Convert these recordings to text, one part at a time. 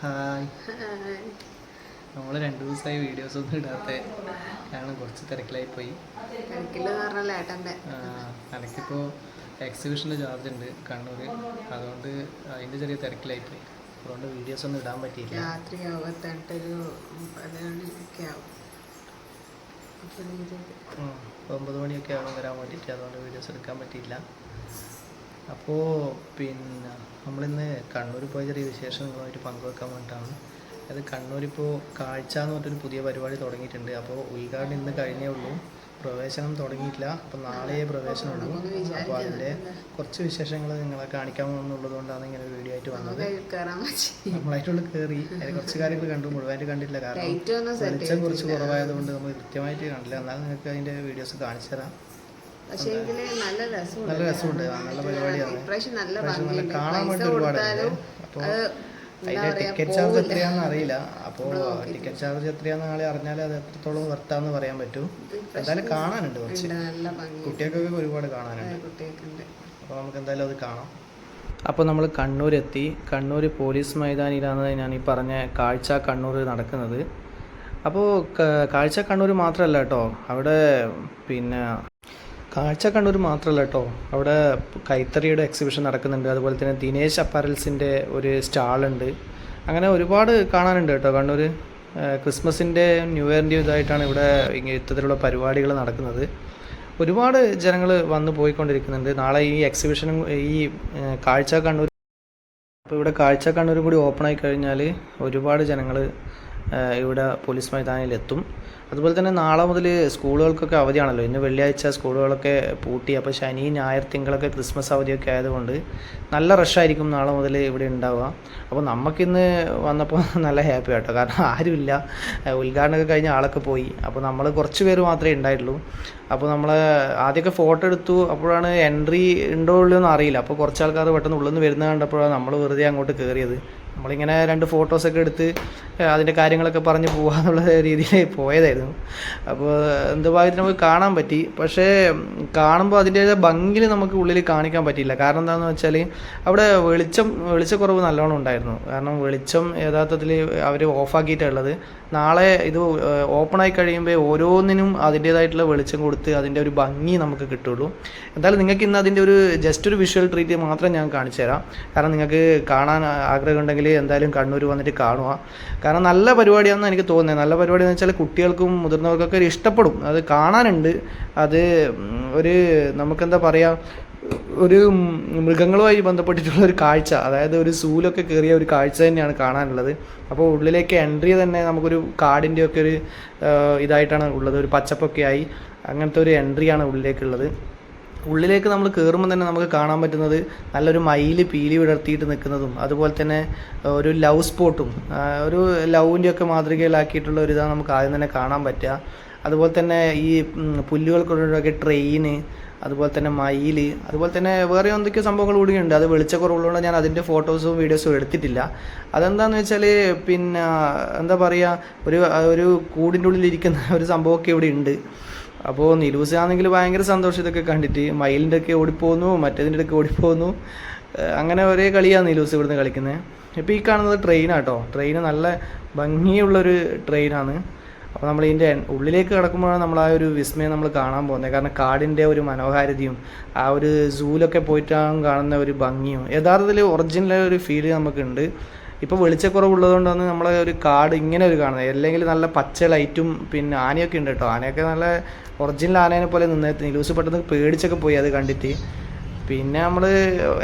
Hi നമ്മൾ രണ്ട് ദിവസമായി വീഡിയോസ് ഒന്നും ഇടാത്ത. കാരണം കുറച്ച് തിരക്കിലായി പോയി. എനിക്കിപ്പോൾ എക്സിബിഷന്റെ ചാർജ് ഉണ്ട് കണ്ണൂർ അതുകൊണ്ട് അതിന്റെ ചെറിയ തിരക്കിലായി പോയി. അതുകൊണ്ട് വീഡിയോസ് ഒന്നും ഇടാൻ പറ്റിയില്ല. രാത്രി എത്തേണ്ടൊരു ഒമ്പത് മണിയൊക്കെ ആവും അപ്പോൾ ഇത് ഉം. മണിയൊക്കെ ആകും വരാൻ വേണ്ടിയിട്ട് അതുകൊണ്ട് വീഡിയോസ് എടുക്കാൻ പറ്റിയില്ല. അപ്പോൾ പിന്നെ നമ്മളിന്ന് കണ്ണൂർ പോയ ചെറിയ വിശേഷം നിങ്ങളുമായിട്ട് പങ്കുവെക്കാൻ വേണ്ടിയിട്ടാണ്. അത് കണ്ണൂരിപ്പോൾ കാഴ്ച എന്ന് പറഞ്ഞൊരു പുതിയ പരിപാടി തുടങ്ങിയിട്ടുണ്ട്. അപ്പോൾ ഉദ്ഘാടനം ഇന്ന് കഴിഞ്ഞേ ഉള്ളൂ. പ്രവേശനം തുടങ്ങിയിട്ടില്ല. അപ്പോൾ നാളെ പ്രവേശനമുള്ളൂ അപ്പോൾ അതിന്റെ കുറച്ച് വിശേഷങ്ങൾ നിങ്ങളെ കാണിക്കാൻ പോകുന്നുള്ളതുകൊണ്ടാണ് കൊണ്ടാണ് ഇങ്ങനെ ഒരു വീഡിയോ ആയിട്ട് വന്നത്. നമ്മളായിട്ടുള്ള കയറി അതിൽ കുറച്ച് കാര്യങ്ങൾ കണ്ടു. മുഴുവനായിട്ട് കണ്ടില്ല കാരണം വെളിച്ചം കുറച്ച് കുറവായതുകൊണ്ട് നമ്മൾ കൃത്യമായിട്ട് കണ്ടില്ല. എന്നാൽ നിങ്ങൾക്ക് അതിന്റെ വീഡിയോസ് കാണിച്ചു തരാം. പക്ഷേ എങ്കിൽ നല്ല രസമുണ്ട്. നല്ല രസമുണ്ട്. നല്ല പരിപാടിയാണ്. ഇപ്രാവശ്യം നല്ല ഭംഗിയുണ്ട്. പൈസ കൊടുത്താലും അത് അതിന്റെ ടിക്കറ്റ് ചാർജ് എത്രയാണെന്ന് അറിയില്ല. അപ്പോൾ ടിക്കറ്റ് ചാർജ് എത്രയാണെന്ന് നാളെ അറിഞ്ഞാൽ അത് എത്രത്തോളം വർത്താന്ന് പറയാൻ പറ്റും. എന്തായാലും കാണാനുണ്ട് കുറച്ച്. കുട്ടികൾക്കൊക്കെ ഒരുപാട് കാണാനുണ്ട്. അപ്പൊ അപ്പോൾ നമുക്ക് എന്തായാലും അത് കാണാം. അപ്പോൾ നമ്മൾ കണ്ണൂരെത്തി. കണ്ണൂർ പോലീസ് മൈതാനിയിലാണ് ഞാൻ ഈ പറഞ്ഞ കാഴ്ച കണ്ണൂർ നടക്കുന്നത്. അപ്പോൾ കാഴ്ച കണ്ണൂർ മാത്രമല്ല കേട്ടോ. അവിടെ പിന്നെ കാഴ്ച കണ്ണൂർ മാത്രമല്ല കേട്ടോ അവിടെ കൈത്തറിയുടെ എക്സിബിഷൻ നടക്കുന്നുണ്ട്. അതുപോലെ തന്നെ ദിനേശ് അപ്പാരൽസിന്റെ ഒരു സ്റ്റാളുണ്ട് അങ്ങനെ ഒരുപാട് കാണാനുണ്ട് കേട്ടോ കണ്ണൂർ ക്രിസ്മസിന്റെ ന്യൂ ഇയറിന്റെ ഇതായിട്ടാണ് ഇവിടെ ഇത്തരത്തിലുള്ള പരിപാടികൾ നടക്കുന്നത്. ഒരുപാട് ജനങ്ങൾ വന്നു പോയിക്കൊണ്ടിരിക്കുന്നുണ്ട്. നാളെ ഈ എക്സിബിഷനും ഈ കാഴ്ച കണ്ണൂർ അപ്പോൾ ഇവിടെ കാഴ്ച കണ്ണൂരും കൂടി ഓപ്പൺ ആയി കഴിഞ്ഞാൽ ഒരുപാട് ജനങ്ങൾ ഇവിടെ പോലീസ് മൈതാനിയിൽ എത്തും അതുപോലെ തന്നെ നാളെ മുതൽ സ്കൂളുകൾക്കൊക്കെ അവധിയാണല്ലോ. ഇന്ന് വെള്ളിയാഴ്ച സ്കൂളുകളൊക്കെ പൂട്ടി. അപ്പോൾ ശനി ഞായർ തിങ്കളൊക്കെ ക്രിസ്മസ് അവധിയൊക്കെ ആയതുകൊണ്ട് നല്ല റഷായിരിക്കും നാളെ മുതൽ ഇവിടെ ഉണ്ടാവുക. അപ്പോൾ നമുക്കിന്ന് വന്നപ്പോൾ നല്ല ഹാപ്പി ആട്ടോ. കാരണം ആരുമില്ല. ഉദ്ഘാടനമൊക്കെ കഴിഞ്ഞ ആളൊക്കെ പോയി. അപ്പോൾ നമ്മൾ കുറച്ച് പേര് മാത്രമേ ഉണ്ടായിട്ടുള്ളൂ. അപ്പോൾ നമ്മൾ ആദ്യമൊക്കെ ഫോട്ടോ എടുത്തു. അപ്പോഴാണ് എൻട്രി ഉണ്ടോ ഉള്ളൂ എന്ന് അറിയില്ല. അപ്പോൾ കുറച്ച് ആൾക്കാർ പെട്ടെന്ന് ഉള്ളിൽ നിന്ന് വരുന്നത് കണ്ടപ്പോഴാണ് നമ്മൾ വെറുതെ അങ്ങോട്ട് കയറിയത് നമ്മളിങ്ങനെ രണ്ട് ഫോട്ടോസൊക്കെ എടുത്ത് അതിന്റെ കാര്യങ്ങളൊക്കെ പറഞ്ഞ് പോകാന്നുള്ള രീതിയിൽ പോയതായിരുന്നു. അപ്പോൾ എന്ത് ഭാഗത്തിന് നമുക്ക് കാണാൻ പറ്റി. പക്ഷേ കാണുമ്പോൾ അതിന്റെ ഭംഗിയിൽ നമുക്ക് ഉള്ളിൽ കാണിക്കാൻ പറ്റിയില്ല. കാരണം എന്താണെന്ന് വെച്ചാൽ അവിടെ വെളിച്ചം വെളിച്ചക്കുറവ് നല്ലോണം ഉണ്ടായിരുന്നു. കാരണം വെളിച്ചം യഥാർത്ഥത്തിൽ അവർ ഓഫാക്കിയിട്ടുള്ളത് നാളെ ഇത് ഓപ്പണായി കഴിയുമ്പോൾ ഓരോന്നിനും അതിന്റേതായിട്ടുള്ള വെളിച്ചം കൊടുത്ത് അതിന്റെ ഒരു ഭംഗി നമുക്ക് കിട്ടുള്ളൂ. എന്തായാലും നിങ്ങൾക്ക് ഇന്ന് അതിന്റെ ഒരു ജസ്റ്റ് ഒരു വിഷ്വൽ ട്രീറ്റ് മാത്രം ഞാൻ കാണിച്ചു തരാം കാരണം നിങ്ങൾക്ക് കാണാൻ ആഗ്രഹമുണ്ടെങ്കിൽ എന്തായാലും കണ്ണൂർ വന്നിട്ട് കാണുക. കാരണം നല്ല പരിപാടിയാണെന്ന് എനിക്ക് തോന്നുന്നത്. നല്ല പരിപാടി എന്ന് വെച്ചാൽ കുട്ടികൾക്കും മുതിർന്നവർക്കൊക്കെ ഇഷ്ടപ്പെടും. അത് കാണാനുണ്ട്. അത് ഒരു നമുക്കെന്താ പറയുക ഒരു മൃഗങ്ങളുമായി ബന്ധപ്പെട്ടിട്ടുള്ള ഒരു കാഴ്ച. അതായത് ഒരു സൂലൊക്കെ കയറിയ ഒരു കാഴ്ച തന്നെയാണ് കാണാനുള്ളത്. അപ്പോൾ ഉള്ളിലേക്ക് എൻട്രി തന്നെ നമുക്കൊരു കാടിന്റെ ഒക്കെ ഒരു ഇതായിട്ടാണ് ഉള്ളത്. ഒരു പച്ചപ്പൊക്കെ ആയി അങ്ങനത്തെ ഒരു എൻട്രിയാണ് ഉള്ളിലേക്കുള്ളത്. ഉള്ളിലേക്ക് നമ്മൾ കയറുമ്പോൾ തന്നെ നമുക്ക് കാണാൻ പറ്റുന്നത് നല്ലൊരു മയിൽ പീലി വിടർത്തിയിട്ട് നിൽക്കുന്നതും അതുപോലെ തന്നെ ഒരു ലവ് സ്പോട്ടും ഒരു ലവിന്റെ ഒക്കെ മാതൃകയിലാക്കിയിട്ടുള്ള ഒരു ഇതാണ് നമുക്ക് ആദ്യം തന്നെ കാണാൻ പറ്റുക. അതുപോലെ തന്നെ ഈ പുല്ലുകൾക്കുള്ളൊക്കെ ട്രെയിന് അതുപോലെ തന്നെ മയിൽ അതുപോലെ തന്നെ വേറെ എന്തൊക്കെയോ സംഭവങ്ങൾ കൂടിയുണ്ട് അത് വെളിച്ചക്കുറവുള്ളതുകൊണ്ട് ഞാൻ അതിന്റെ ഫോട്ടോസും വീഡിയോസും എടുത്തിട്ടില്ല. അതെന്താണെന്ന് വെച്ചാൽ പിന്നെ എന്താ പറയുക ഒരു ഒരു കൂടിന്റെ ഉള്ളിൽ ഇരിക്കുന്ന ഒരു സംഭവമൊക്കെ ഇവിടെ ഉണ്ട്. അപ്പോൾ നിലൂസ് ആണെങ്കിൽ ഭയങ്കര സന്തോഷം. ഇതൊക്കെ കണ്ടിട്ട് മയിലിന്റെ ഒക്കെ ഓടിപ്പോകുന്നു മറ്റേതിന്റെ ഒക്കെ ഓടിപ്പോകുന്നു അങ്ങനെ ഒരേ കളിയാണ് നിലൂസ് ഇവിടുന്ന് കളിക്കുന്നത് ഇപ്പോൾ ഈ കാണുന്നത് ട്രെയിനാട്ടോ ട്രെയിൻ നല്ല ഭംഗിയുള്ളൊരു ട്രെയിനാണ് അപ്പോൾ നമ്മൾ ഇതിന്റെ ഉള്ളിലേക്ക് കിടക്കുമ്പോഴാണ് നമ്മൾ ആ ഒരു വിസ്മയം നമ്മൾ കാണാൻ പോകുന്നത്. കാരണം കാടിന്റെ ഒരു മനോഹാരിതയും ആ ഒരു സൂലൊക്കെ പോയിട്ടാണ് കാണുന്ന ഒരു ഭംഗിയും. യഥാർത്ഥത്തിൽ ഒറിജിനൽ ഒരു ഫീൽ നമുക്കുണ്ട് ഇപ്പോൾ വെളിച്ചക്കുറവുള്ളതുകൊണ്ടാണ് നമ്മളെ ഒരു കാട് ഇങ്ങനെ ഒരു കാണുന്നത്. അല്ലെങ്കിൽ നല്ല പച്ച ലൈറ്റും പിന്നെ ആനയൊക്കെ ഉണ്ട് കേട്ടോ. ആനയൊക്കെ നല്ല ഒറിജിനൽ ആനേനെ പോലെ നിന്ന് നിലൂസ് പെട്ടെന്ന് പേടിച്ചൊക്കെ പോയി അത് കണ്ടിട്ട്. പിന്നെ നമ്മൾ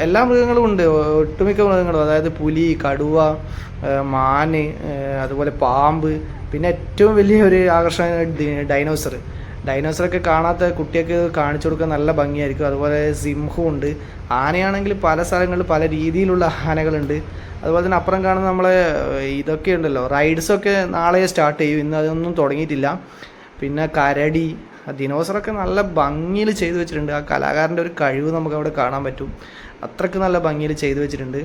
എല്ലാ മൃഗങ്ങളും ഉണ്ട്. ഒട്ടുമിക്ക മൃഗങ്ങളും. അതായത് പുലി കടുവ മാന് അതുപോലെ പാമ്പ്. പിന്നെ ഏറ്റവും വലിയ ഒരു ആകർഷണ ഡൈനോസർ. ഡൈനോസറൊക്കെ കാണാത്ത കുട്ടിയൊക്കെ കാണിച്ചു കൊടുക്കാൻ നല്ല ഭംഗിയായിരിക്കും. അതുപോലെ സിംഹവും ഉണ്ട്. ആനയാണെങ്കിൽ പല സ്ഥലങ്ങളിൽ പല രീതിയിലുള്ള ആനകളുണ്ട്. അതുപോലെ തന്നെ അപ്പുറം കാണുന്ന നമ്മളെ ഇതൊക്കെ ഉണ്ടല്ലോ. റൈഡ്സൊക്കെ നാളെ സ്റ്റാർട്ട് ചെയ്യും. ഇന്ന് അതൊന്നും തുടങ്ങിയിട്ടില്ല. പിന്നെ കരടി ദിനോസറൊക്കെ നല്ല ഭംഗിയിൽ ചെയ്തു വെച്ചിട്ടുണ്ട്. ആ കലാകാരന്റെ ഒരു കഴിവ് നമുക്ക് അവിടെ കാണാൻ പറ്റും. അത്രയ്ക്ക് നല്ല ഭംഗിയിൽ ചെയ്തു വെച്ചിട്ടുണ്ട്.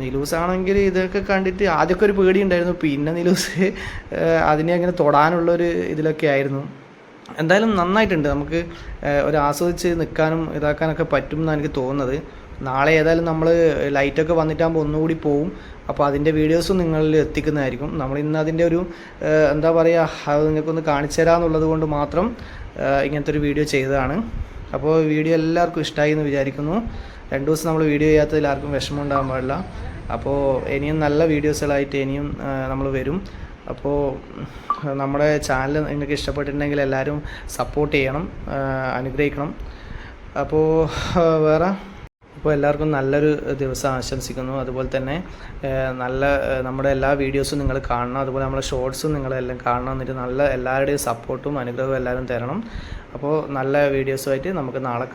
നിലൂസ് ആണെങ്കിൽ ഇതൊക്കെ കണ്ടിട്ട് ആദ്യമൊക്കെ ഒരു പേടി ഉണ്ടായിരുന്നു പിന്നെ നിലൂസ് അതിനെ അങ്ങനെ തൊടാനുള്ളൊരു ഇതിലൊക്കെ ആയിരുന്നു. എന്തായാലും നന്നായിട്ടുണ്ട്. നമുക്ക് ഒരു ആസ്വദിച്ച് നിൽക്കാനും ഇതാക്കാനൊക്കെ പറ്റും എന്നാണ് എനിക്ക് തോന്നുന്നത്. നാളെ ഏതായാലും നമ്മൾ ലൈറ്റൊക്കെ വന്നിട്ടാകുമ്പോൾ ഒന്നുകൂടി പോവും. അപ്പോൾ അതിന്റെ വീഡിയോസും നിങ്ങളിൽ എത്തിക്കുന്നതായിരിക്കും. നമ്മൾ ഇന്ന് അതിന്റെ ഒരു എന്താ പറയുക അത് നിങ്ങൾക്കൊന്ന് കാണിച്ചു തരാമെന്നുള്ളത് കൊണ്ട് മാത്രം ഇങ്ങനത്തെ ഒരു വീഡിയോ ചെയ്തതാണ്. അപ്പോൾ വീഡിയോ എല്ലാവർക്കും ഇഷ്ടമായി എന്ന് വിചാരിക്കുന്നു. രണ്ട് ദിവസം നമ്മൾ വീഡിയോ ചെയ്യാത്തതിൽ ആർക്കും വിഷമം ഉണ്ടാകാൻ പാടില്ല. അപ്പോൾ ഇനിയും നല്ല വീഡിയോസുകളായിട്ട് ഇനിയും നമ്മൾ വരും. അപ്പോൾ നമ്മുടെ ചാനൽ നിങ്ങൾക്ക് ഇഷ്ടപ്പെട്ടിട്ടുണ്ടെങ്കിൽ എല്ലാവരും സപ്പോർട്ട് ചെയ്യണം അനുഗ്രഹിക്കണം. അപ്പോൾ വേറെ? അപ്പോൾ എല്ലാവർക്കും നല്ലൊരു ദിവസം ആശംസിക്കുന്നു. അതുപോലെ തന്നെ നല്ല നമ്മുടെ എല്ലാ വീഡിയോസും നിങ്ങൾ കാണണം. അതുപോലെ നമ്മുടെ ഷോർട്സും നിങ്ങളെല്ലാം കാണണം. എന്നിട്ട് നല്ല എല്ലാവരുടെയും സപ്പോർട്ടും അനുഗ്രഹവും എല്ലാവരും തരണം. അപ്പോൾ നല്ല വീഡിയോസുമായിട്ട് നമുക്ക് നാളെ